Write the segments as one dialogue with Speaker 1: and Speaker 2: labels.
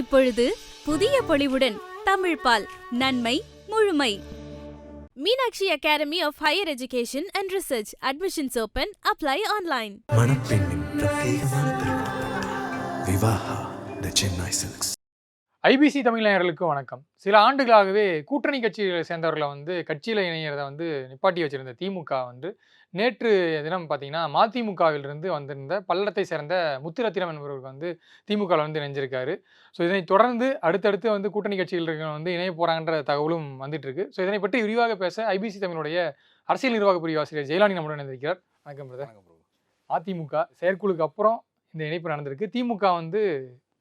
Speaker 1: இப்பொழுது புதிய பொலிவுடன் தமிழ் பால் நன்மை முழுமை. Meenakshi academy of higher education and research. Admissions open apply online
Speaker 2: மணப்பெண்ணின் பிரத்யேகமான திருமணம். Vivaha the Chennai silks.
Speaker 3: IBC Tamil நேயர்களுக்கு வணக்கம். சில ஆண்டுகளாகவே கூட்டணி கட்சிகளை சேர்ந்தவர்களை வந்து கட்சியில் இணைகிறத வந்து நிப்பாட்டி வச்சிருந்த திமுக வந்து நேற்று தினம் பார்த்தீங்கன்னா மதிமுகவிலிருந்து வந்திருந்த பல்லடத்தை சேர்ந்த முத்துரத்தினம் என்பவருக்கு வந்து திமுகவில் வந்து இணைஞ்சிருக்காரு. ஸோ இதனை தொடர்ந்து அடுத்தடுத்து வந்து கூட்டணி கட்சிகள் வந்து இணைய போகிறாங்கன்ற தகவலும் வந்துட்டு இருக்கு ஸோ இதனை பற்றி விரிவாக பேச ஐபிசி தமிழுடைய அரசியல் நிர்வாக பிரிவு ஆசிரியர் ஜெயலானி நம்முடன் இணைந்திருக்கிறார். வணக்கம் பிரதர் அதிமுக செயற்குழுக்கு அப்புறம் இந்த இணைப்பு நடந்திருக்கு. திமுக வந்து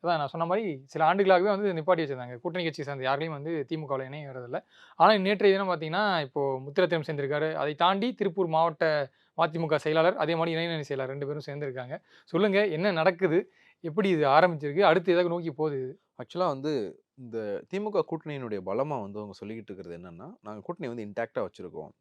Speaker 3: அதான் நான் சொன்ன மாதிரி சில ஆண்டுகளாகவே வந்து நிப்பாட்டி வச்சிருந்தாங்க. கூட்டணி கட்சி சேர்ந்த யாரையும் வந்து திமுகவில் இணைய வரதில்லை ஆனால் நேற்றைய தினம் பார்த்தீங்கன்னா இப்போ முத்திரத்திரம் சேர்ந்திருக்காரு. அதை தாண்டி திருப்பூர் மாவட்ட மதிமுக செயலாளர் அதே மாதிரி இணையணி செயலாளர் ரெண்டு பேரும் சேர்ந்திருக்காங்க. சொல்லுங்கள் என்ன நடக்குது? எப்படி இது ஆரம்பிச்சிருக்கு? அடுத்து எதாவது நோக்கி போகுது
Speaker 4: ஆக்சுவலாக வந்து இந்த திமுக கூட்டணியினுடைய பலமாக வந்து அவங்க சொல்லிக்கிட்டு இருக்கிறது என்னென்னா நாங்கள் கூட்டணி வந்து இன்டாக்டாக வச்சுருக்கோம்.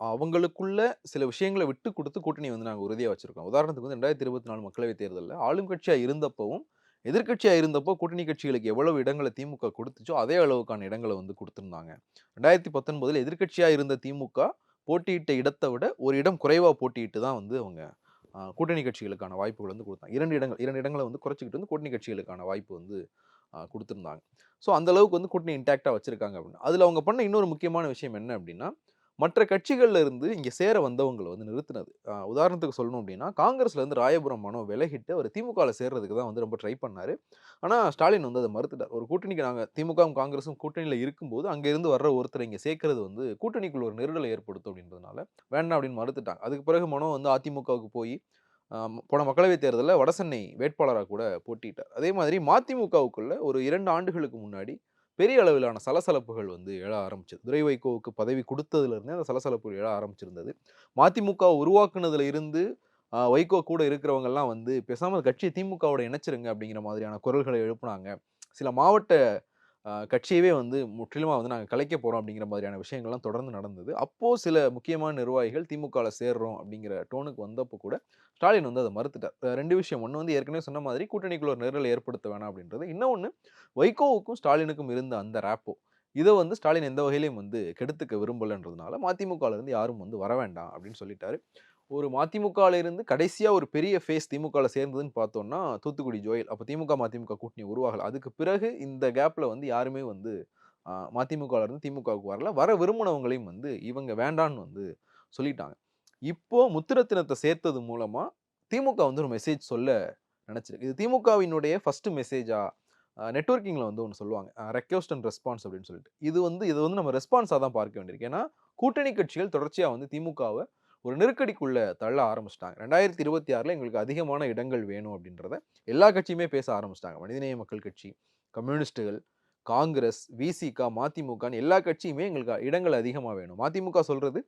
Speaker 4: அவங்களுக்குள்ள சில விஷயங்களை விட்டு கொடுத்து கூட்டணி வந்து நாங்கள் உறுதியாக வச்சுருக்கோம். உதாரணத்துக்கு வந்து ரெண்டாயிரத்தி இருபத்தி நாலு மக்களவைத் தேர்தலில் ஆளும் கட்சியாக இருந்தப்பவும் எதிர்க்கட்சியாக இருந்தப்போ கூட்டணி கட்சிகளுக்கு எவ்வளவு இடங்களை திமுக கொடுத்துச்சோ அதே அளவுக்கான இடங்களை வந்து கொடுத்துருந்தாங்க. ரெண்டாயிரத்தி பத்தொன்பதில் எதிர்க்கட்சியாக இருந்த திமுக போட்டியிட்ட இடத்தை விட ஒரு இடம் குறைவாக போட்டியிட்டு தான் வந்து அவங்க கூட்டணி கட்சிகளுக்கான வாய்ப்புகள் வந்து கொடுத்தாங்க. இரண்டு இடங்கள் இரண்டு இடங்களை வந்து குறைச்சிக்கிட்டு வந்து கூட்டணி கட்சிகளுக்கான வாய்ப்பு வந்து கொடுத்துருந்தாங்க. ஸோ அந்த அளவுக்கு வந்து கூட்டணி இன்டாக்டாக வச்சுருக்காங்க அப்படின்னு. அதில் அவங்க பண்ண இன்னொரு முக்கியமான விஷயம் என்ன அப்படின்னா மற்ற கட்சிகளில் இருந்து இங்கே சேர வந்தவங்களை வந்து நிறுத்தினது. உதாரணத்துக்கு சொல்லணும் அப்படின்னா காங்கிரஸ்லேருந்து ராயபுரம் மனோ விலகிட்டு அவர் திமுகவில் சேர்றதுக்கு தான் வந்து ரொம்ப ட்ரை பண்ணார். ஆனால் ஸ்டாலின் வந்து அதை மறுத்துட்டார். ஒரு கூட்டணிக்கு நாங்கள் திமுகவும் காங்கிரஸும் கூட்டணியில் இருக்கும்போது அங்கேருந்து வர்ற ஒருத்தரை இங்கே சேர்க்கறது வந்து கூட்டணிக்குள்ள ஒரு நெருடலை ஏற்படுத்தும் அப்படின்றதுனால வேண்டாம் அப்படின்னு மறுத்துட்டாங்க. அதுக்கு பிறகு மனோ வந்து அதிமுகவுக்கு போய் போன மக்களவைத் தேர்தலில் வடசென்னை வேட்பாளராக கூட போட்டிட்டார் அதே மாதிரி மதிமுகவுக்குள்ள ஒரு இரண்டு ஆண்டுகளுக்கு முன்னாடி பெரிய அளவிலான சலசலப்புகள் வந்து எழ ஆரம்பிச்சது. துரை வைகோவுக்கு பதவி கொடுத்ததுலேருந்தே அந்த சலசலப்புகள் எழ ஆரம்பிச்சிருந்தது. மதிமுக உருவாக்குனதுல இருந்து வைகோ கூட இருக்கிறவங்கெல்லாம் வந்து பேசாமல் கட்சியை திமுகவோட இணைச்சிருங்க அப்படிங்கிற மாதிரியான குரல்களை எழுப்புனாங்க. சில மாவட்ட கட்சியவே வந்து முற்றிலுமாக வந்து நாங்கள் கலைக்க போகிறோம் அப்படிங்கிற மாதிரியான விஷயங்கள்லாம் தொடர்ந்து நடந்தது. அப்போது சில முக்கியமான நிர்வாகிகள் திமுகவில் சேர்றோம் அப்படிங்கிற டோனுக்கு வந்தப்போ கூட ஸ்டாலின் வந்து அதை மறுத்துட்டார். ரெண்டு விஷயம். ஒன்று வந்து ஏற்கனவே சொன்ன மாதிரி கூட்டணிக்குள்ள ஒரு நிரல் ஏற்படுத்த வேணாம் அப்படின்றது. இன்னொன்று வைகோவுக்கும் ஸ்டாலினுக்கும் இருந்த அந்த ரேப்போ இதை வந்து ஸ்டாலின் எந்த வகையிலையும் வந்து கெடுத்துக்க விரும்பலைன்றதுனால மதிமுகவிலேருந்து இருந்து யாரும் வந்து வர வேண்டாம் அப்படின்னு சொல்லிட்டாரு. ஒரு மதிமுகவில் இருந்து கடைசியாக ஒரு பெரிய ஃபேஸ் திமுகவில் சேர்ந்ததுன்னு பார்த்தோம்னா தூத்துக்குடி ஜோயல். அப்போ திமுக மதிமுக கூட்டணி உருவாகல. அதுக்கு பிறகு இந்த கேப்பில் வந்து யாருமே வந்து மதிமுகவில் இருந்து திமுகவுக்கு வரல. வர விரும்பினவங்களையும் வந்து இவங்க வேண்டான்னு வந்து சொல்லிட்டாங்க. இப்போது முத்திரத்தினத்தை சேர்த்தது மூலமாக திமுக வந்து ஒரு மெசேஜ் சொல்ல நினச்சிருக்கு. இது திமுகவினுடைய ஃபஸ்ட்டு மெசேஜாக நெட்வொர்க்கிங்கில் வந்து ஒன்று சொல்லுவாங்க. ரெக்வஸ்ட் அண்ட் ரெஸ்பான்ஸ் அப்படின்னு சொல்லிட்டு. இது வந்து இது வந்து நம்ம ரெஸ்பான்ஸாக தான் பார்க்க வேண்டியிருக்கு. ஏன்னா கூட்டணி கட்சிகள் தொடர்ச்சியாக வந்து திமுகவை ஒரு நெருக்கடிக்குள்ளே தள்ள ஆரம்பிச்சிட்டாங்க. ரெண்டாயிரத்தி இருபத்தி ஆறில் எங்களுக்கு அதிகமான இடங்கள் வேணும் அப்படின்றத எல்லா கட்சியுமே பேச ஆரம்பிச்சிட்டாங்க. மனிதநேய மக்கள் கட்சி கம்யூனிஸ்ட்டுகள் காங்கிரஸ் விசிகா மதிமுகன்னு எல்லா கட்சியுமே எங்களுக்கு இடங்கள் அதிகமாக வேணும். மதிமுக சொல்கிறது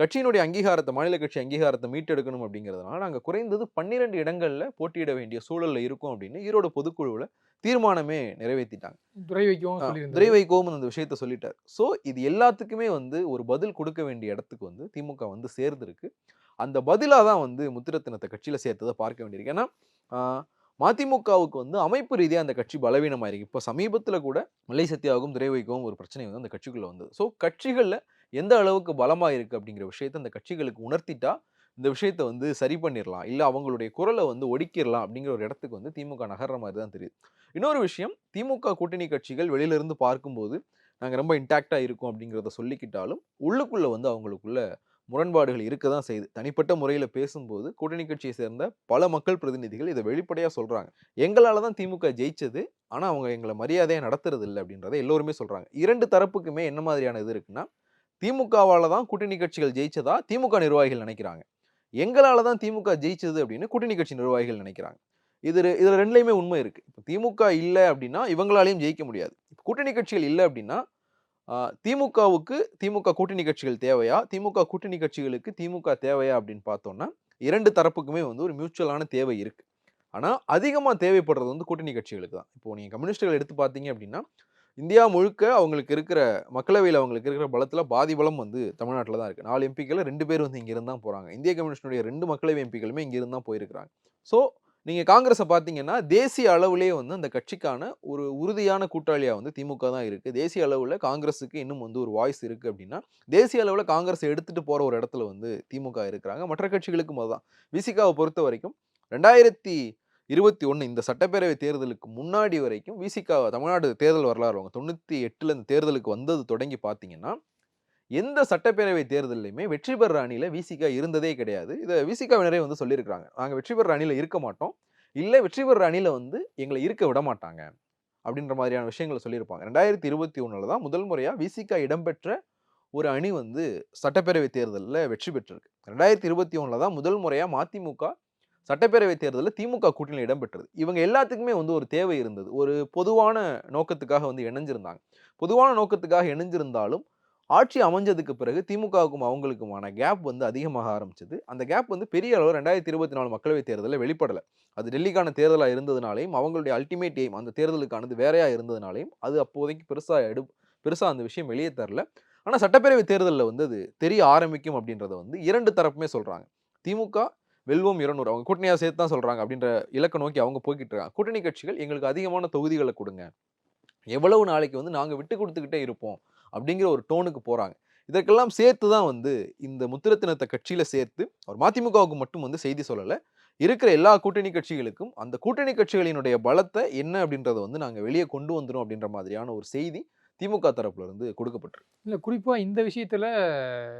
Speaker 4: கட்சியினுடைய அங்கீகாரத்தை மாநில கட்சி அங்கீகாரத்தை மீட்டெடுக்கணும் அப்படிங்கிறதுனால நாங்கள் குறைந்தது பன்னிரெண்டு இடங்களில் போட்டியிட வேண்டிய சூழலில் இருக்கும் அப்படின்னு ஈரோடு பொதுக்குழுவில் தீர்மானமே நிறைவேற்றிட்டாங்க
Speaker 3: துரை வைக்கவும் சொல்லியிருந்தாரு.
Speaker 4: வைகோவும் அந்த விஷயத்த சொல்லிட்டார். ஸோ இது எல்லாத்துக்குமே வந்து ஒரு பதில் கொடுக்க வேண்டிய இடத்துக்கு வந்து திமுக வந்து சேர்ந்திருக்கு. அந்த பதிலாக தான் வந்து முத்திரத்தினத்தை கட்சியில் சேர்த்ததை பார்க்க வேண்டியிருக்கு. ஏன்னா மதிமுகவுக்கு வந்து அமைப்பு ரீதியாக அந்த கட்சி பலவீனமாக இருக்கு இப்போ சமீபத்தில் கூட மல்லை சத்யாவுக்கும் துரை வைகோவும் ஒரு பிரச்சனை வந்து அந்த கட்சிக்குள்ளே வந்தது. ஸோ கட்சிகளில் எந்த அளவுக்கு பலமாக இருக்குது அப்படிங்கிற விஷயத்தை அந்த கட்சிகளுக்கு உணர்த்திட்டா இந்த விஷயத்தை வந்து சரி பண்ணிடலாம் இல்லை அவங்களுடைய குரலை வந்து ஒடுக்கிடலாம் அப்படிங்கிற ஒரு இடத்துக்கு வந்து திமுக நகர்ற மாதிரி தான் தெரியுது. இன்னொரு விஷயம் திமுக கூட்டணி கட்சிகள் வெளியிலிருந்து பார்க்கும்போது நாங்கள் ரொம்ப இன்டாக்டாக இருக்கோம் அப்படிங்கிறத சொல்லிக்கிட்டாலும் உள்ளுக்குள்ளே வந்து அவங்களுக்குள்ள முரண்பாடுகள் இருக்க தான் செய்யுது. தனிப்பட்ட முறையில் பேசும்போது கூட்டணி கட்சியை சேர்ந்த பல மக்கள் பிரதிநிதிகள் இதை வெளிப்படையாக சொல்கிறாங்க எங்களால் தான் திமுக ஜெயிச்சது ஆனால் அவங்க எங்களை மரியாதையாக நடத்துறது இல்லை அப்படின்றத எல்லோருமே சொல்கிறாங்க இரண்டு தரப்புக்குமே என்ன மாதிரியான இது இருக்குன்னா திமுகவால் தான் கூட்டணி கட்சிகள் ஜெயிச்சதா திமுக நிர்வாகிகள் நினைக்கிறாங்க. எங்களால் தான் திமுக ஜெயிச்சது அப்படின்னு கூட்டணி கட்சி நிர்வாகிகள் நினைக்கிறாங்க. இது இதில் ரெண்டுலேயுமே ரெண்டுலையுமே உண்மை இருக்குது இப்போ திமுக இல்லை அப்படின்னா இவங்களாலையும் ஜெயிக்க முடியாது. இப்போ கூட்டணி கட்சிகள் இல்லை அப்படின்னா திமுகவுக்கு திமுக கூட்டணி கட்சிகள் தேவையா? திமுக கூட்டணி கட்சிகளுக்கு திமுக தேவையா அப்படின்னு பார்த்தோம்னா இரண்டு தரப்புக்குமே வந்து ஒரு மியூச்சுவலான தேவை இருக்குது ஆனால் அதிகமாக தேவைப்படுறது வந்து கூட்டணி கட்சிகளுக்கு தான். இப்போது நீங்கள் கம்யூனிஸ்டுகள் எடுத்து பார்த்தீங்க அப்படின்னா இந்தியா முழுக்க அவங்களுக்கு இருக்கிற மக்களவையில் அவங்களுக்கு இருக்கிற பலத்தில் பாதி பலம் வந்து தமிழ்நாட்டில் தான் இருக்குது நாலு எம்பிக்களில் ரெண்டு பேர் வந்து இங்கிருந்து தான் போகிறாங்க இந்திய கம்யூனிஸ்டினுடைய ரெண்டு மக்களவை எம்பிக்களுமே இங்கிருந்து தான் போயிருக்கிறாங்க. ஸோ நீங்கள் காங்கிரஸை பார்த்தீங்கன்னா தேசிய அளவுலேயே வந்து அந்த கட்சிக்கான ஒரு உறுதியான கூட்டாளியாக வந்து திமுக தான் இருக்குது தேசிய அளவில் காங்கிரஸுக்கு இன்னும் வந்து ஒரு வாய்ஸ் இருக்குது அப்படின்னா தேசிய அளவில் காங்கிரஸ் எடுத்துகிட்டு போகிற ஒரு இடத்துல வந்து திமுக இருக்கிறாங்க. மற்ற கட்சிகளுக்கும் அதுதான். விசிகாவை பொறுத்த வரைக்கும் ரெண்டாயிரத்தி இருபத்தி ஒன்று இந்த சட்டப்பேரவை தேர்தலுக்கு முன்னாடி வரைக்கும் விசிகா தமிழ்நாடு தேர்தல் வரலாறு அவங்க தொண்ணூற்றி எட்டில் இந்த தேர்தலுக்கு வந்தது தொடங்கி பார்த்தீங்கன்னா எந்த சட்டப்பேரவை தேர்தலையுமே வெற்றி பெற அணியில் விசிகா இருந்ததே கிடையாது. இதை விசிகாவினரே வந்து சொல்லியிருக்கிறாங்க. நாங்கள் வெற்றி பெற அணியில் இருக்க மாட்டோம். இல்லை வெற்றி பெற அணியில் வந்து எங்களை இருக்க விட மாட்டாங்க. அப்படின்ற மாதிரியான விஷயங்களை சொல்லியிருப்பாங்க. ரெண்டாயிரத்தி இருபத்தி ஒன்றில் தான் முதல் முறையாக விசிகா இடம்பெற்ற ஒரு அணி வந்து சட்டப்பேரவை தேர்தலில் வெற்றி பெற்றிருக்கு. ரெண்டாயிரத்தி இருபத்தி ஒன்றில் தான் முதல் முறையாக மதிமுக சட்டப்பேரவை தேர்தலில் திமுக கூட்டணியில் இடம்பெற்றது. இவங்க எல்லாத்துக்குமே வந்து ஒரு தேவை இருந்தது. ஒரு பொதுவான நோக்கத்துக்காக வந்து இணைஞ்சிருந்தாங்க. பொதுவான நோக்கத்துக்காக இணைஞ்சிருந்தாலும் ஆட்சி அமைஞ்சதுக்கு பிறகு திமுகவுக்கும் அவங்களுக்குமான கேப் வந்து அதிகமாக ஆரம்பிச்சது. அந்த கேப் வந்து பெரிய அளவு ரெண்டாயிரத்தி இருபத்தி நாலு மக்களவைத் தேர்தலில் வெளிப்படலை. அது டெல்லிக்கான தேர்தலாக இருந்ததுனாலையும் அவங்களுடைய அல்டிமேட் எய்ம் அந்த தேர்தலுக்கானது வேறையாக இருந்ததுனாலையும் அது அப்போதைக்கு பெருசாக எடு பெருசாக அந்த விஷயம் வெளியே தரல. ஆனால் சட்டப்பேரவை தேர்தலில் வந்து அது தெரிய ஆரம்பிக்கும் அப்படின்றத வந்து இரண்டு தரப்புமே சொல்கிறாங்க திமுக வெல்வோம் இருநூறு. அவங்க கூட்டணியாக சேர்த்து தான் சொல்கிறாங்க அப்படின்ற இலக்கை நோக்கி அவங்க போய்கிட்டு இருக்காங்க. கூட்டணி கட்சிகள் எங்களுக்கு அதிகமான தொகுதிகளை கொடுங்க. எவ்வளவு நாளைக்கு வந்து நாங்கள் விட்டு கொடுத்துக்கிட்டே இருப்போம் அப்படிங்கிற ஒரு டோனுக்கு போகிறாங்க இதற்கெல்லாம் சேர்த்து தான் வந்து இந்த முத்திரத்தினத்தை கட்சியில் சேர்த்து அவர் மதிமுகவுக்கு மட்டும் வந்து செய்தி சொல்லலை. இருக்கிற எல்லா கூட்டணி கட்சிகளுக்கும் அந்த கூட்டணி கட்சிகளினுடைய பலத்தை என்ன அப்படின்றத வந்து நாங்கள் வெளியே கொண்டு வந்துடும் அப்படின்ற மாதிரியான ஒரு செய்தி திமுக தரப்புல இருந்து கொடுக்கப்பட்டிருக்கு.
Speaker 3: இல்லை குறிப்பாக இந்த விஷயத்தில்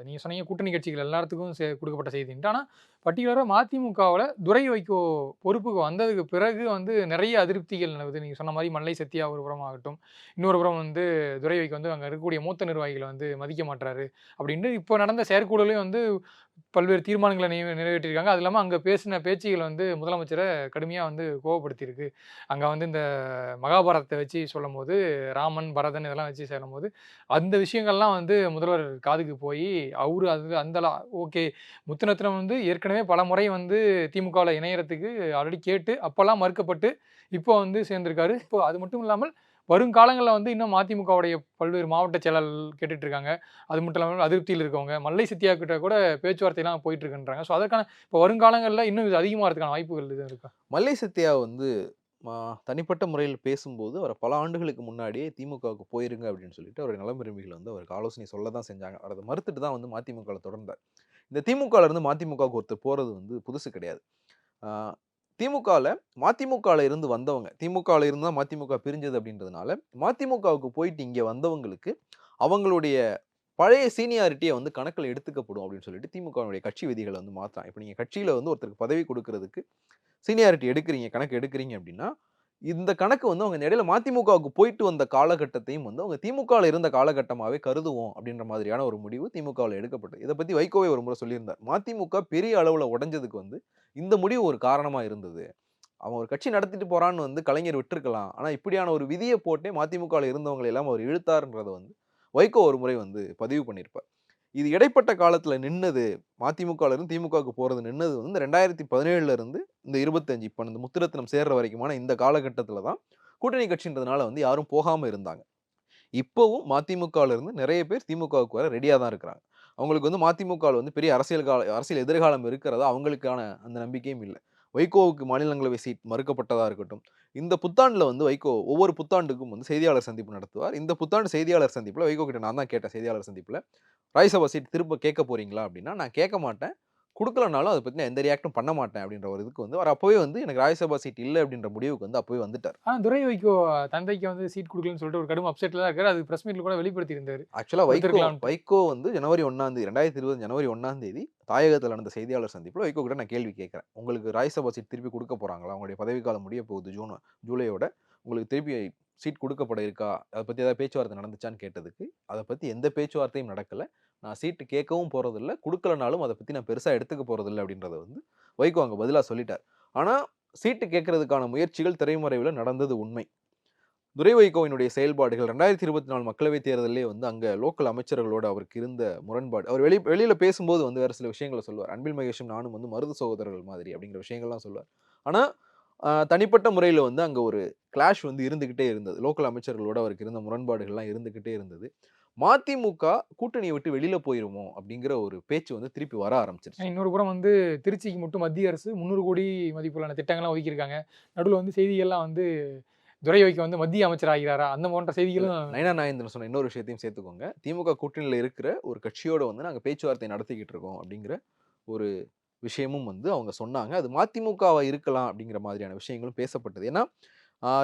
Speaker 3: நீங்கள் சொன்னீங்க கூட்டணி கட்சிகள் எல்லாத்துக்கும் கொடுக்கப்பட்ட செய்தின்ட்டு. ஆனால் பர்டிகுலராக மதிமுகவில் துரை வைக்கோ பொறுப்புக்கு வந்ததுக்கு பிறகு வந்து நிறைய அதிருப்திகள் நிலவுது. நீங்கள் சொன்ன மாதிரி மல்லை சத்யா ஒரு புறம் ஆகட்டும் இன்னொரு புறம் வந்து துரை வைக்கோ வந்து அங்கே இருக்கக்கூடிய மூத்த நிர்வாகிகளை வந்து மதிக்க மாட்டாரு அப்படின்ட்டு இப்போ நடந்த செயற்குழுலையும் வந்து பல்வேறு தீர்மானங்களை நிறைவேற்றியிருக்காங்க அது இல்லாமல் அங்கே பேசின பேச்சுகள் வந்து முதலமைச்சரை கடுமையாக வந்து கோவப்படுத்தியிருக்கு. அங்கே வந்து இந்த மகாபாரதத்தை வச்சு சொல்லும் போது ராமன் பரதன் இதெல்லாம் முயற்சி சேரும் போது அந்த விஷயங்கள்லாம் வந்து முதல்வர் காதுக்கு போய் அவரு அது அந்த ஓகே முத்துநத்தினம் வந்து ஏற்கனவே பல முறை வந்து திமுகவில் இணையறதுக்கு ஆல்ரெடி கேட்டு அப்போல்லாம் மறுக்கப்பட்டு இப்போ வந்து சேர்ந்திருக்காரு. இப்போ அது மட்டும் இல்லாமல் வருங்காலங்களில் வந்து இன்னும் மதிமுகவுடைய பல்வேறு மாவட்ட செயலர் கேட்டுட்டு இருக்காங்க அது மட்டும் இல்லாமல் அதிருப்தியில் இருக்கவங்க மல்லை சித்தியா கிட்ட கூட பேச்சுவார்த்தையெல்லாம் போயிட்டு இருக்குன்றாங்க ஸோ அதற்கான இப்போ வருங்காலங்களில் இன்னும் இது அதிகமாக இருக்கான வாய்ப்புகள் இது இருக்கா?
Speaker 4: மல்லை சத்யா வந்து தனிப்பட்ட முறையில் பேசும்போது அவரை பல ஆண்டுகளுக்கு முன்னாடியே திமுகவுக்கு போயிருங்க அப்படின்னு சொல்லிட்டு அவருடைய நலம் வந்து அவருக்கு ஆலோசனை சொல்ல தான் செஞ்சாங்க. அவர் அதை மறுத்துட்டு தான் வந்து மதிமுகவில் தொடர்ந்தார். இந்த திமுகவில் இருந்து மதிமுகவுக்கு ஒருத்தர் போகிறது வந்து புதுசு கிடையாது. திமுகவில் மதிமுகவில் இருந்து வந்தவங்க திமுகவில் இருந்து தான் மதிமுக பிரிஞ்சது அப்படின்றதுனால மதிமுகவுக்கு போயிட்டு இங்கே வந்தவங்களுக்கு அவங்களுடைய பழைய சீனியாரிட்டியை வந்து கணக்கில் எடுத்துக்கப்படும் அப்படின்னு சொல்லிட்டு திமுகவினுடைய கட்சி விதிகளை வந்து மாற்றான் இப்போ நீங்கள் கட்சியில் வந்து ஒருத்தருக்கு பதவி கொடுக்கறதுக்கு சீனியாரிட்டி எடுக்கிறீங்க கணக்கு எடுக்கிறீங்க அப்படின்னா இந்த கணக்கு வந்து அவங்க இந்த இடையில மதிமுகவுக்கு போயிட்டு வந்த காலகட்டத்தையும் வந்து அவங்க திமுகவில் இருந்த காலகட்டமாகவே கருதுவோம் அப்படின்ற மாதிரியான ஒரு முடிவு திமுகவில் எடுக்கப்பட்டது. இதை பற்றி வைகோவே ஒரு முறை சொல்லியிருந்தார். மதிமுக பெரிய அளவில் உடஞ்சதுக்கு வந்து இந்த முடிவு ஒரு காரணமாக இருந்தது. அவன் ஒரு கட்சி நடத்திட்டு போகிறான்னு வந்து கலைஞர் விட்டுருக்கலாம். ஆனால் இப்படியான ஒரு விதியை போட்டே மதிமுகவில் இருந்தவங்களை எல்லாம் அவர் இழுத்தாருன்றதை வந்து வைகோ ஒரு முறை வந்து பதிவு பண்ணியிருப்பார். இது இடைப்பட்ட காலத்தில் நின்னது மதிமுகவில் இருந்து திமுகவுக்கு போகிறது நின்னது வந்து இந்த ரெண்டாயிரத்தி பதினேழுல இருந்து இந்த இருபத்தஞ்சு இப்போ இந்த முத்திரத்தினம் சேர்ற வரைக்குமான இந்த காலகட்டத்தில் தான் கூட்டணி கட்சின்றதுனால வந்து யாரும் போகாமல் இருந்தாங்க. இப்போவும் மதிமுகவிலருந்து நிறைய பேர் திமுகவுக்கு வர ரெடியாக தான் இருக்கிறாங்க. அவங்களுக்கு வந்து மதிமுகவில் வந்து பெரிய அரசியல் கால அரசியல் எதிர்காலம் இருக்கிறதா அவங்களுக்கான அந்த நம்பிக்கையும் இல்லை. வைகோவுக்கு மாநிலங்களவை சீட் மறுக்கப்பட்டதாக இருக்கட்டும். இந்த புத்தாண்டில் வந்து வைகோ ஒவ்வொரு புத்தாண்டுக்கும் வந்து செய்தியாளர் சந்திப்பு நடத்துவார். இந்த புத்தாண்டு செய்தியாளர் சந்திப்பில் வைகோ கிட்ட நான் தான் கேட்டேன். செய்தியாளர் சந்திப்பில். ராஜ்யசபா சீட் திரும்ப கேட்க போகிறீங்களா அப்படின்னா நான் கேட்க மாட்டேன். கொடுக்கலனாலும் அதை பற்றி நான் எந்த ரியாக்டும் பண்ண மாட்டேன் அப்படின்ற ஒரு இதுக்கு வந்து அவர் அப்போவே வந்து எனக்கு ராஜ்யசபா சீட் இல்லை அப்படின்ற முடிவுக்கு வந்து அப்போவே வந்துட்டார்.
Speaker 3: ஆனால் துரை வைக்கோ தந்தைக்கு வந்து சீட் கொடுக்கலன்னு சொல்லிட்டு ஒரு கடும் அப்செட்டில் தான் இருக்காரு. அது பிரஸ் மீட்ல கூட வெளிப்படுத்தி இருந்தாரு
Speaker 4: ஆக்சுவலாக வைகோ. வைகோ வந்து ஜனவரி ஒன்றாம் தேதி ரெண்டாயிரத்தி இருபது ஜனவரி ஒன்றாம் தேதி தாயகத்தில் நடந்த செய்தியாளர் சந்திப்பில் வைகோ கிட்ட நான் கேள்வி கேட்குறேன். உங்களுக்கு ராஜ்யசபா சீட் திருப்பி கொடுக்க போகிறாங்களா உங்களுடைய பதவிக்காலம் முடிய போகுது ஜூன் ஜூலையோட. உங்களுக்கு திருப்பி சீட் கொடுக்கப்பட இருக்கா? அதை பற்றி ஏதாவது பேச்சுவார்த்தை நடந்துச்சான்னு கேட்டதுக்கு அதை பற்றி எந்த பேச்சுவார்த்தையும் நடக்கலை. நான் சீட்டு கேட்கவும் போகிறதில்ல கொடுக்கலனாலும் அதை பற்றி நான் பெருசாக எடுத்துக்க போகிறதில்ல அப்படின்றத வந்து வைகோ அங்கே பதிலாக சொல்லிட்டார். ஆனால் சீட்டு கேட்கறதுக்கான முயற்சிகள் திரைமறைவில் நடந்தது உண்மை. துரை வைகோவினுடைய செயல்பாடுகள் ரெண்டாயிரத்தி இருபத்தி நாலு மக்களவைத் தேர்தலே வந்து அங்கே லோக்கல் அமைச்சர்களோடு அவருக்கு இருந்த முரண்பாடு அவர் வெளி வெளியில் பேசும்போது வந்து வேறு சில விஷயங்களை சொல்லுவார். அன்பில் மகேஷும் நானும் வந்து மருது சகோதரர்கள் மாதிரி அப்படிங்கிற விஷயங்கள்லாம் சொல்லுவார். ஆனால் தனிப்பட்ட முறையில் வந்து அங்கே ஒரு கிளாஷ் வந்து இருந்துக்கிட்டே இருந்தது. லோக்கல் அமைச்சர்களோடு அவருக்கு இருந்த முரண்பாடுகள்லாம் இருந்துக்கிட்டே இருந்தது. மதிமுக கூட்டணியை விட்டு வெளியில போயிருமோ அப்படிங்கிற ஒரு பேச்சு வந்து திருப்பி வர ஆரம்பிச்சிருச்சு.
Speaker 3: இன்னொரு புறம் வந்து திருச்சிக்கு மட்டும் மத்திய அரசு முந்நூறு கோடி மதிப்பிலான திட்டங்கள்லாம் ஒதுக்கியிருக்காங்க. நடுவில் வந்து செய்திகள்லாம் வந்து துரை வைக்க வந்து மத்திய அமைச்சர் ஆகிறாரா அந்த போன்ற செய்திகளும்
Speaker 4: நயனா நாயந்திரன் சொன்ன இன்னொரு விஷயத்தையும் சேர்த்துக்கோங்க. திமுக கூட்டணியில் இருக்கிற ஒரு கட்சியோட வந்து நாங்கள் பேச்சுவார்த்தை நடத்திக்கிட்டு இருக்கோம் அப்படிங்கிற ஒரு விஷயமும் வந்து அவங்க சொன்னாங்க. அது மதிமுகவா இருக்கலாம் அப்படிங்கிற மாதிரியான விஷயங்களும் பேசப்பட்டது. ஏன்னா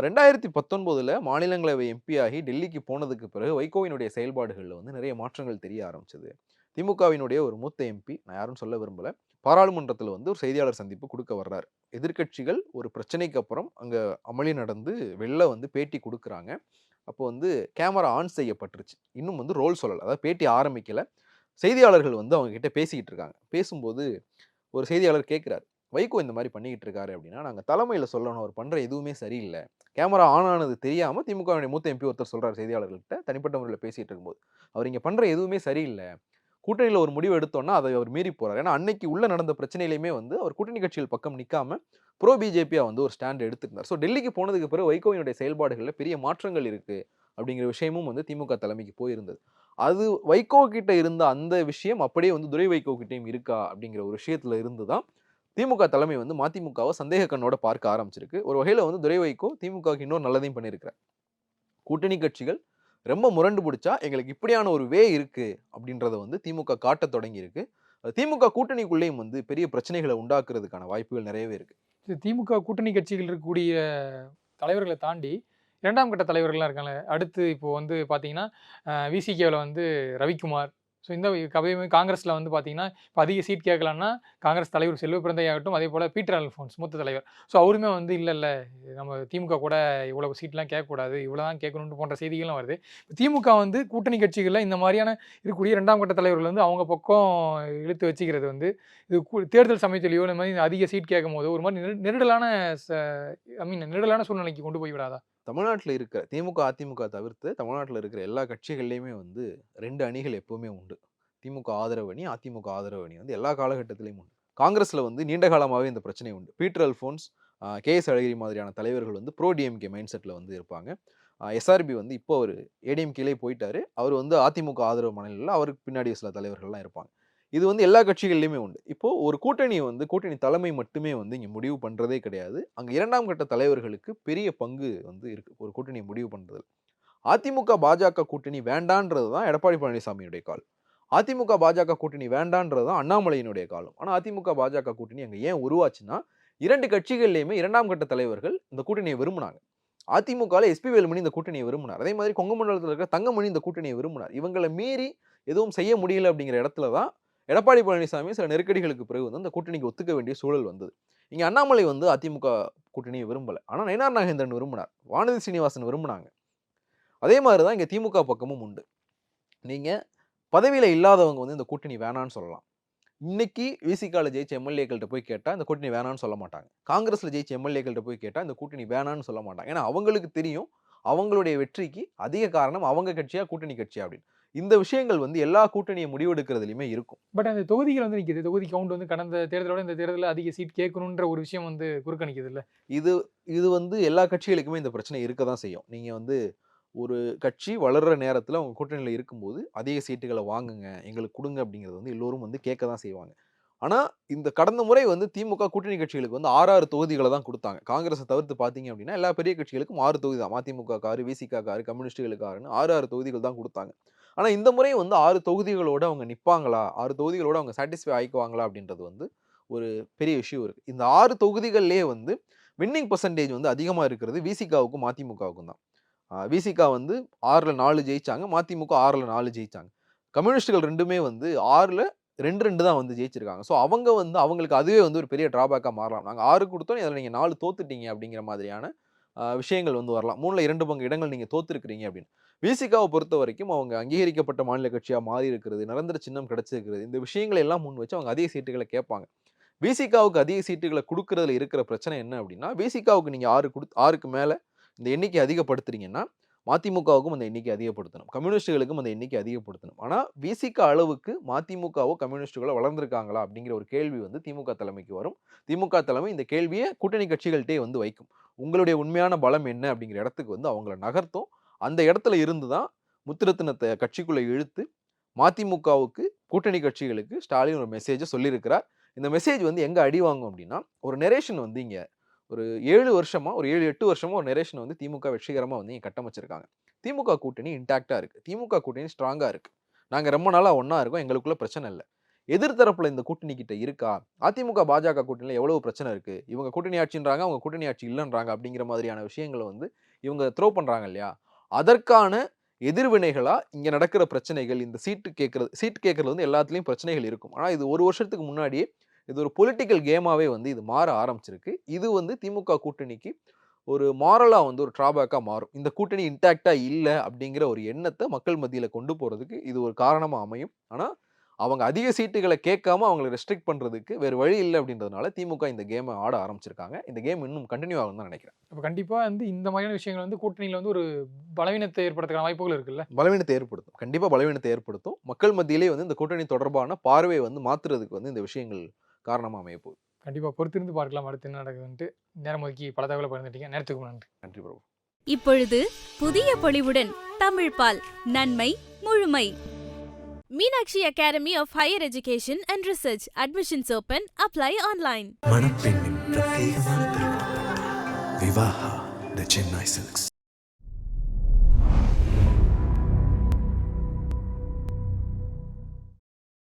Speaker 4: ரெண்டாயிரத்தி பத்தொன்பதில் மாநிலங்களவை எம்பியாகி டெல்லிக்கு போனதுக்கு பிறகு வைகோவினுடைய செயல்பாடுகளில் வந்து நிறைய மாற்றங்கள் தெரிய ஆரம்பிச்சது. திமுகவினுடைய ஒரு மூத்த எம்பி நான் யாரும் சொல்ல விரும்பல பாராளுமன்றத்தில் வந்து ஒரு செய்தியாளர் சந்திப்பு கொடுக்க வர்றார். எதிர்க்கட்சிகள் ஒரு பிரச்சனைக்கு அப்புறம் அங்கே அமளி நடந்து வெளில வந்து பேட்டி கொடுக்குறாங்க. அப்போ வந்து கேமரா ஆன் செய்யப்பட்டுருச்சு. இன்னும் வந்து ரோல் சொல்லலை. அதாவது பேட்டி ஆரம்பிக்கலை. செய்தியாளர்கள் வந்து அவங்க கிட்ட பேசிக்கிட்டு இருக்காங்க. பேசும்போது ஒரு செய்தியாளர் கேட்குறாரு வைகோ இந்த மாதிரி பண்ணிக்கிட்டு இருக்காரு அப்படின்னா நாங்கள் தலைமையில் சொல்லணும். அவர் பண்ணுற எதுவுமே சரியில்லை. கேமரா ஆன் ஆனது தெரியாமல் திமுகவுடைய மூத்த எம்பி ஒருத்தர் சொல்கிறார் செய்தியாளர்கள்ட்ட தனிப்பட்ட முறையில் பேசிகிட்டு இருக்கும்போது. அவர் இங்கே பண்ணுற எதுவுமே சரியில்லை. கூட்டணியில் ஒரு முடிவு எடுத்தோன்னா அதை அவர் மீறி போகிறார் ஏன்னா அன்னைக்கு உள்ள நடந்த பிரச்சனையிலையுமே வந்து அவர் கூட்டணி கட்சிகள் பக்கம் நிற்காம ப்ரோ பிஜேபியாக வந்து ஒரு ஸ்டாண்ட் எடுத்திருந்தார். ஸோ டெல்லிக்கு போனதுக்கு பிறகு வைகோவினுடைய செயல்பாடுகளில் பெரிய மாற்றங்கள் இருக்குது அப்படிங்கிற விஷயமும் வந்து திமுக தலைமைக்கு போயிருந்தது. அது வைகோ கிட்ட இருந்த அந்த விஷயம் அப்படியே வந்து துரை வைகோ கிட்டேயும் இருக்கா அப்படிங்கிற ஒரு விஷயத்துல இருந்து தான் திமுக தலைமை வந்து மதிமுகவை சந்தேக கண்ணோட பார்க்க ஆரம்பிச்சிருக்கு. ஒரு வகையில் வந்து துரை வைகோ திமுகவுக்கு இன்னொரு நல்லதையும் பண்ணியிருக்கிறார். கூட்டணி கட்சிகள் ரொம்ப முரண்டு பிடிச்சா எங்களுக்கு இப்படியான ஒரு வே இருக்குது அப்படின்றத வந்து திமுக காட்ட தொடங்கியிருக்கு. திமுக கூட்டணிக்குள்ளேயும் வந்து பெரிய பிரச்சனைகளை உண்டாக்குறதுக்கான வாய்ப்புகள் நிறையவே
Speaker 3: இருக்குது திமுக கூட்டணி கட்சிகள் இருக்கக்கூடிய தலைவர்களை தாண்டி இரண்டாம் கட்ட தலைவர்கள்லாம் இருக்காங்க. அடுத்து இப்போ வந்து பார்த்தீங்கன்னா விசிகேவில் வந்து ரவிக்குமார் ஸோ இந்த கவையுமே காங்கிரஸில் வந்து பார்த்தீங்கன்னா இப்போ அதிக சீட் கேட்கலான்னா காங்கிரஸ் தலைவர் செல்வ பிறந்தை ஆகட்டும் அதே போல் பீட்டர் அல்ஃபோன்ஸ் மூத்த தலைவர். ஸோ அவருமே வந்து இல்லை இல்லை நம்ம திமுக கூட இவ்வளோ சீட்லாம் கேட்கக்கூடாது இவ்வளோ தான் கேட்கணும்னு போன்ற செய்திகளும் வருது. இப்போ திமுக வந்து கூட்டணி கட்சிகளில் இந்த மாதிரியான இருக்கக்கூடிய இரண்டாம் கட்ட தலைவர்கள் வந்து அவங்க பக்கம் இழுத்து வச்சுக்கிறது வந்து இது தேர்தல் சமயத்திலேயோ இந்த மாதிரி அதிக சீட் கேட்கும் போது ஒரு மாதிரி நெரு- நெருடலான ஐ மீன் நெருடலான சூழ்நிலைக்கு கொண்டு போய் விடாதா?
Speaker 4: தமிழ்நாட்டில் இருக்கிற திமுக அதிமுக தவிர்த்து தமிழ்நாட்டில் இருக்கிற எல்லா கட்சிகள்லேயுமே வந்து ரெண்டு அணிகள் எப்போவுமே உண்டு. திமுக ஆதரவு அணி அதிமுக ஆதரவு அணி வந்து எல்லா காலகட்டத்திலையும் உண்டு. காங்கிரஸில் வந்து நீண்ட காலமாகவே இந்த பிரச்சனை உண்டு. Peter Alphons K S Alagiri மாதிரியான தலைவர்கள் வந்து ப்ரோ டிஎம்கே மைண்ட் செட்டில் வந்து இருப்பாங்க. எஸ்ஆர்பி வந்து இப்போ அவர் ஏடிஎம்கேலே போயிட்டார். அவர் வந்து அதிமுக ஆதரவு மனநிலையில் அவருக்கு பின்னாடி சில தலைவர்கள்லாம் இருப்பாங்க. இது வந்து எல்லா கட்சிகள்லையுமே உண்டு. இப்போது ஒரு கூட்டணி வந்து கூட்டணி தலைமை மட்டுமே வந்து இங்கே முடிவு பண்ணுறதே கிடையாது. அங்கே இரண்டாம் கட்ட தலைவர்களுக்கு பெரிய பங்கு வந்து இருக்குது ஒரு கூட்டணியை முடிவு பண்ணுறதில் அதிமுக பாஜக கூட்டணி வேண்டான்றது தான் எடப்பாடி பழனிசாமியுடைய கால். அதிமுக பாஜக கூட்டணி வேண்டான்றது தான் அண்ணாமலையினுடைய காலம். ஆனால் அதிமுக பாஜக கூட்டணி அங்கே ஏன் உருவாச்சுன்னா இரண்டு கட்சிகள்லையுமே இரண்டாம் கட்ட தலைவர்கள் இந்த கூட்டணியை விரும்பினாங்க. அதிமுகவில் எஸ்பி வேலுமணி இந்த கூட்டணியை விரும்பினார். அதே மாதிரி கொங்கு மண்டலத்தில் இருக்கிற தங்கமணி இந்த கூட்டணியை விரும்பினார். இவங்களை மீறி எதுவும் செய்ய முடியல அப்படிங்கிற இடத்துல தான் எடப்பாடி பழனிசாமி சில நெருக்கடிகளுக்கு பிறகு வந்து அந்த கூட்டணிக்கு ஒத்துக்க வேண்டிய சூழல் வந்தது. இங்கே அண்ணாமலை வந்து அதிமுக கூட்டணியை விரும்பலை. ஆனால் நயனார் நாகேந்திரன் விரும்பினார். வானதி சீனிவாசன் விரும்பினாங்க. அதே மாதிரி தான் இங்கே திமுக பக்கமும் உண்டு. நீங்கள் பதவியில் இல்லாதவங்க வந்து இந்த கூட்டணி வேணான்னு சொல்லலாம். இன்னைக்கு விசிகால ஜெயிச்ச எம்எல்ஏக்கள்கிட்ட போய் கேட்டால் இந்த கூட்டணி வேணான்னு சொல்ல மாட்டாங்க. காங்கிரஸில் ஜெயிச்ச எம்எல்ஏக்கள்கிட்ட போய் கேட்டால் இந்த கூட்டணி வேணான்னு சொல்ல மாட்டாங்க. ஏன்னா அவங்களுக்கு தெரியும் அவங்களுடைய வெற்றிக்கு அதிக காரணம் அவங்க கட்சியா கூட்டணி கட்சியா அப்படின்னு. இந்த விஷயங்கள் வந்து எல்லா கூட்டணியை முடிவெடுக்கிறதுலையுமே இருக்கும்.
Speaker 3: பட் அந்த தொகுதிகள் வந்து நிற்கிது தொகுதி கவுண்ட் வந்து கடந்த தேர்தலோட இந்த தேர்தலில் அதிக சீட் கேட்கணுன்ற ஒரு விஷயம் வந்து குறுக்க நிற்கிது இல்லை
Speaker 4: இது இது வந்து எல்லா கட்சிகளுக்குமே இந்த பிரச்சனை இருக்க தான் செய்யும். நீங்கள் வந்து ஒரு கட்சி வளர்ற நேரத்தில் அவங்க கூட்டணியில் இருக்கும்போது அதிக சீட்டுகளை வாங்குங்க எங்களுக்கு கொடுங்க அப்படிங்கிறது வந்து எல்லோரும் வந்து கேட்க தான் செய்வாங்க. ஆனால் இந்த கடந்த முறை வந்து திமுக கூட்டணி கட்சிகளுக்கு வந்து ஆறாறு தொகுதிகளை தான் கொடுத்தாங்க. காங்கிரஸை தவிர்த்து பார்த்தீங்க அப்படின்னா எல்லா பெரிய கட்சிகளுக்கும் ஆறு தொகுதி தான். மதிமுக காரு விசிகா காரு கம்யூனிஸ்டுகளுக்காருன்னு ஆறு ஆறு தொகுதிகள் தான் கொடுத்தாங்க. ஆனால் இந்த முறை வந்து ஆறு தொகுதிகளோட அவங்க நிற்பாங்களா ஆறு தொகுதிகளோடு அவங்க சாட்டிஸ்ஃபை ஆகிக்குவாங்களா அப்படின்றது வந்து ஒரு பெரிய விஷயம் இருக்குது இந்த ஆறு தொகுதிகள்லேயே வந்து வின்னிங் பர்சன்டேஜ் வந்து அதிகமாக இருக்கிறது விசிகாவுக்கும் மதிமுகவுக்கும் தான். விசிகா வந்து ஆறில் நாலு ஜெயிச்சாங்க மதிமுக ஆறில் நாலு ஜெயிச்சாங்க. கம்யூனிஸ்டுகள் ரெண்டுமே வந்து ஆறில் ரெண்டு ரெண்டு தான் வந்து ஜெயிச்சிருக்காங்க. ஸோ அவங்க வந்து அவங்களுக்கு அதுவே வந்து ஒரு பெரிய ட்ராபேக்காக மாறலாம். நாங்கள் ஆறு கொடுத்தோம் அதில் நீங்கள் நாலு தோத்துட்டீங்க அப்படிங்கிற மாதிரியான விஷயங்கள் வந்து வரலாம். மூணில் இரண்டு பங்கு இடங்கள் நீங்கள் தோத்துருக்கிறீங்க அப்படின்னு. விசிகாவை பொறுத்த வரைக்கும் அவங்க அங்கீகரிக்கப்பட்ட மாநில கட்சியாக மாறி இருக்கிறது நிரந்தர சின்னம் கிடைச்சிருக்கிறது இந்த விஷயங்களை எல்லாம் முன் வச்சு அவங்க அதிக சீட்டுகளை கேட்பாங்க. விசிகாவுக்கு அதிக சீட்டுகளை கொடுக்கறதுல இருக்கிற பிரச்சனை என்ன அப்படின்னா விசிகாவுக்கு நீங்கள் ஆறு கொடு ஆறுக்கு மேலே இந்த எண்ணிக்கை அதிகப்படுத்துறீங்கன்னா மதிமுகவுக்கும் அந்த எண்ணிக்கை அதிகப்படுத்தணும். கம்யூனிஸ்டுகளுக்கும் அந்த எண்ணிக்கை அதிகப்படுத்தணும். ஆனால் விசிக அளவுக்கு மதிமுகவோ கம்யூனிஸ்டுகளோ வளர்ந்துருக்காங்களா அப்படிங்கிற ஒரு கேள்வி வந்து திமுக தலைமைக்கு வரும். திமுக தலைமை இந்த கேள்வியை கூட்டணி கட்சிகள்கிட்டே வந்து வைக்கும். உங்களுடைய உண்மையான பலம் என்ன அப்படிங்கிற இடத்துக்கு வந்து அவங்கள நகர்த்தும். அந்த இடத்துல இருந்து தான் முத்திரத்தினத்தை கட்சிக்குள்ளே இழுத்து மதிமுகவுக்கு கூட்டணி கட்சிகளுக்கு ஸ்டாலின் ஒரு மெசேஜை சொல்லியிருக்கிறார். இந்த மெசேஜ் வந்து எங்கே அடி வாங்கும் அப்படின்னா ஒரு நெரேஷன் வந்து இங்கே ஒரு ஏழு வருஷமா ஒரு ஏழு எட்டு வருஷமா ஒரு நெரேஷன் வந்து திமுக வெற்றிகரமாக வந்து கட்டமைச்சிருக்காங்க. திமுக கூட்டணி இன்டாக்டாக இருக்குது திமுக கூட்டணி ஸ்ட்ராங்காக இருக்குது நாங்கள் ரொம்ப நாளாக ஒன்றா இருக்கோம். எங்களுக்குள்ள பிரச்சனை இல்லை. எதிர்த்தரப்புல இந்த கூட்டணி கிட்ட இருக்கா? அதிமுக பாஜக கூட்டணியில் எவ்வளவு பிரச்சனை இருக்கு? இவங்க கூட்டணி ஆட்சின்றாங்க அவங்க கூட்டணி ஆட்சி இல்லைன்றாங்க அப்படிங்கிற மாதிரியான விஷயங்களை வந்து இவங்க த்ரோ பண்றாங்க இல்லையா? அதற்கான எதிர்வினைகளா இங்க நடக்கிற பிரச்சனைகள் இந்த சீட்டு கேட்கறது சீட்டு கேட்கறது வந்து எல்லாத்துலயும் பிரச்சனைகள் இருக்கும். ஆனா இது ஒரு வருஷத்துக்கு முன்னாடியே இது ஒரு பொலிட்டிக்கல் கேமாவே வந்து இது மாற ஆரம்பிச்சிருக்கு. இது வந்து திமுக கூட்டணிக்கு ஒரு மாரலா வந்து ஒரு ட்ராபேக்கா மாறும். இந்த கூட்டணி இன்டாக்டா இல்லை அப்படிங்கிற ஒரு எண்ணத்தை மக்கள் மத்தியில கொண்டு போறதுக்கு இது ஒரு காரணமா அமையும். ஆனா அவங்க அதிக சீட்டுகளை கேட்காம அவங்களை ரெஸ்ட்ரிக்ட் பண்றதுக்கு வேறு வழி இல்லை அப்படின்றதுனால திமுக இந்த கேமை ஆட ஆரம்பிச்சிருக்காங்க. இந்த கேம் இன்னும் கண்டினியூ ஆகும் தான் நினைக்கிறேன்.
Speaker 3: அப்போ கண்டிப்பாக வந்து இந்த மாதிரியான விஷயங்கள் வந்து கூட்டணியில் வந்து ஒரு பலவீனத்தை ஏற்படுத்துகிற வாய்ப்புகள் இருக்குல்ல?
Speaker 4: பலவீனத்தை ஏற்படுத்தும். கண்டிப்பா பலவீனத்தை ஏற்படுத்தும். மக்கள் மத்தியிலே வந்து இந்த கூட்டணி தொடர்பான பார்வையை வந்து மாத்துறதுக்கு வந்து இந்த விஷயங்கள் காரணமா அமைய போகுது.
Speaker 3: கண்டிப்பாக பொறுத்திருந்து பார்க்கலாம் அடுத்து என்ன நடக்குதுன்ட்டு. நேரம் ஒதுக்கி பல தகவலை பகிர்ந்துட்டீங்க. நேரத்துக்கு நன்றி.
Speaker 4: நன்றி பிரபு
Speaker 1: இப்பொழுது புதிய பொலிவுடன் தமிழ் பால் நன்மை முழுமை. Meenakshi academy of higher education and research. Admissions open apply online.
Speaker 2: மணப்பெண்ணின் பிரத்யேகமான திருமணம். Vivaha the Chennai silks.